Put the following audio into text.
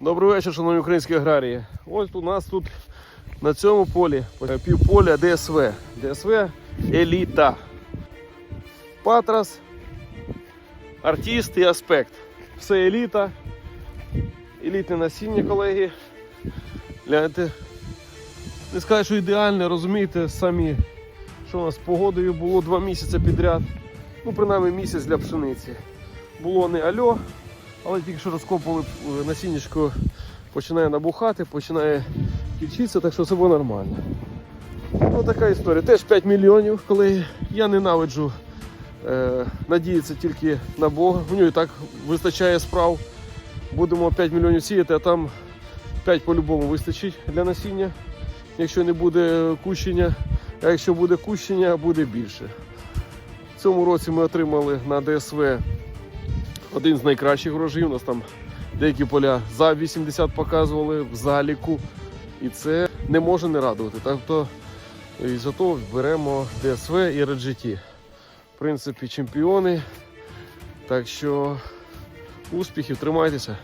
Добрий вечір, шановні українські аграрії. Ось у нас тут на цьому полі півполя ДСВ. ДСВ еліта. Патрас, артист і аспект. Все еліта. Елітне насіння, колеги. Гляньте. Не скажу, що ідеальне, розумієте, самі, що у нас з погодою було два місяці підряд. Ну, принаймні місяць для пшениці. Було не альо, але тільки що розкопували е, насіннячко, починає набухати, починає кільчитися, так що це було нормально. Ну, така історія. Теж 5 мільйонів, колеги. Я ненавиджу е, надіятися тільки на Бога. У нього і так вистачає справ. Будемо 5 мільйонів сіяти, а там 5 по-любому вистачить для насіння, якщо не буде кущення. А якщо буде кущення, буде більше. В цьому році ми отримали на ДСВ один з найкращих врожаїв. У нас там деякі поля за 80 показували в заліку. І це не може не радувати. Тобто і зато беремо ДСВ і RGT. В принципі, чемпіони. Так що успіхів, тримайтеся.